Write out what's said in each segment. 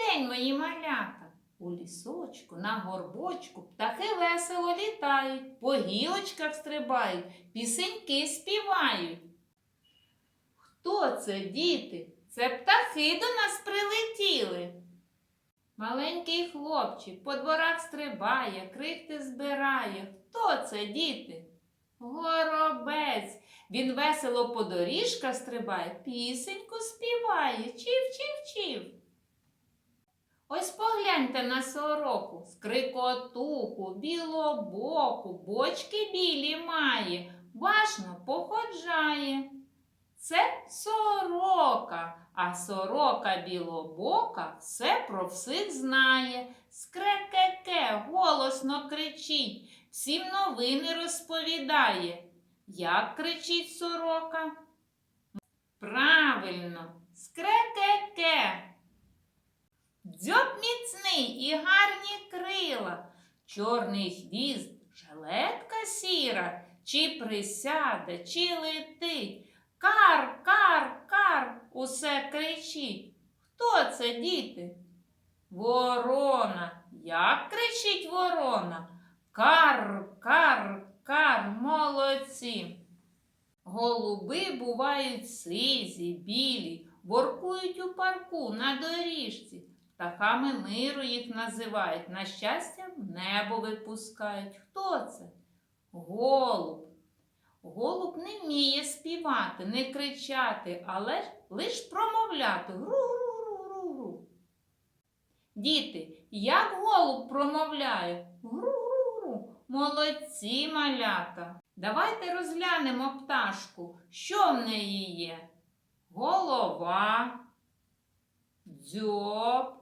день, мої малята. У лісочку, на горбочку птахи весело літають, по гілочках стрибають, пісеньки співають. Хто це, діти? Це птахи до нас прилетіли. Маленький хлопчик по дворах стрибає, крихти збирає. Хто це, діти? Горобець. Він весело по доріжках стрибає, пісеньку співає, чів-чів-чів. Ось погляньте на сороку, скрикотуху, білобоку, бочки білі має, важно походжає. Це сорока, а сорока білобока все про всіх знає. Скрекеке голосно кричить, всім новини розповідає. Як кричить сорока? Правильно, скрекеке. Дзьоб гарні крила, чорний хвіст, жилетка сіра, чи присяде, чи летить. Кар, кар, кар, усе кричить. Хто це, діти? Ворона. Як кричить ворона? Кар, кар, кар, молодці. Голуби бувають сизі, білі, воркують у парку на доріжці. Птахами миру їх називають, на щастя, в небо випускають. Хто це? Голуб. Голуб не вміє співати, не кричати, але лиш промовляти. Гру-гру-гру-гру. Діти, як голуб промовляє? Гру-гру-гру. Молодці малята. Давайте розглянемо пташку. Що в неї є? Голова, дзьоб,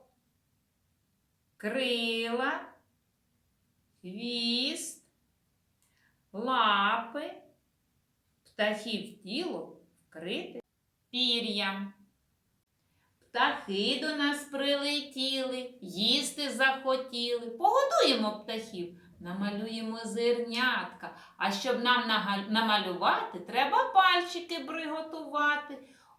крила, хвіст, лапи, птахів тіло вкрите пір'ям. Птахи до нас прилетіли, їсти захотіли. Погодуємо птахів, намалюємо зернятка. А щоб нам намалювати, треба пальчики приготувати.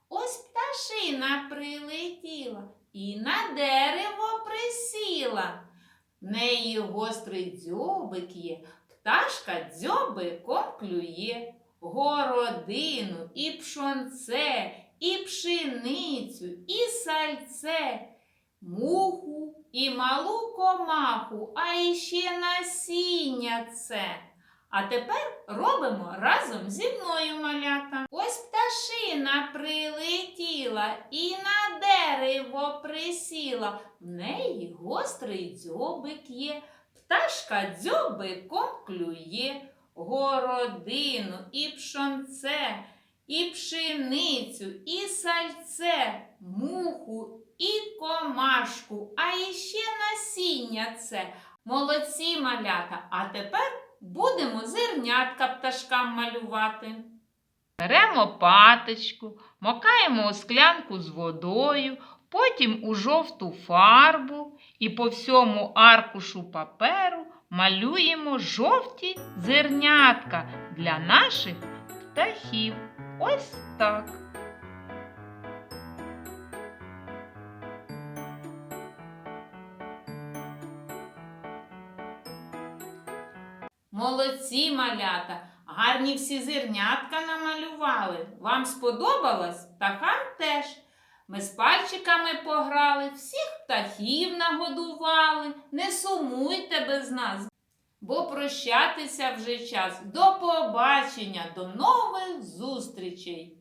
Ось пташина прилетіла і на дерево присіла. В неї гострий дзьобик є, пташка дзьобиком клює. Городину і пшонце, і пшеницю, і сальце, муху і малу комаху, а іще насіння це. А тепер робимо разом зі мною малята. Ось пташина прилетіла і на дерево присіла. В неї гострий дзьобик є. Пташка дзьобиком клює городину, і пшонце, і пшеницю, і сальце, муху, і комашку, а іще насіння це. Молодці малята. А тепер будемо зернятка пташкам малювати. Беремо паточку, макаємо у склянку з водою, потім у жовту фарбу і по всьому аркушу паперу малюємо жовті зернятка для наших птахів. Ось так. Молодці малята, гарні всі зернятка намалювали. Вам сподобалось? Птахам теж. Ми з пальчиками пограли, всіх птахів нагодували. Не сумуйте без нас, бо прощатися вже час. До побачення, до нових зустрічей!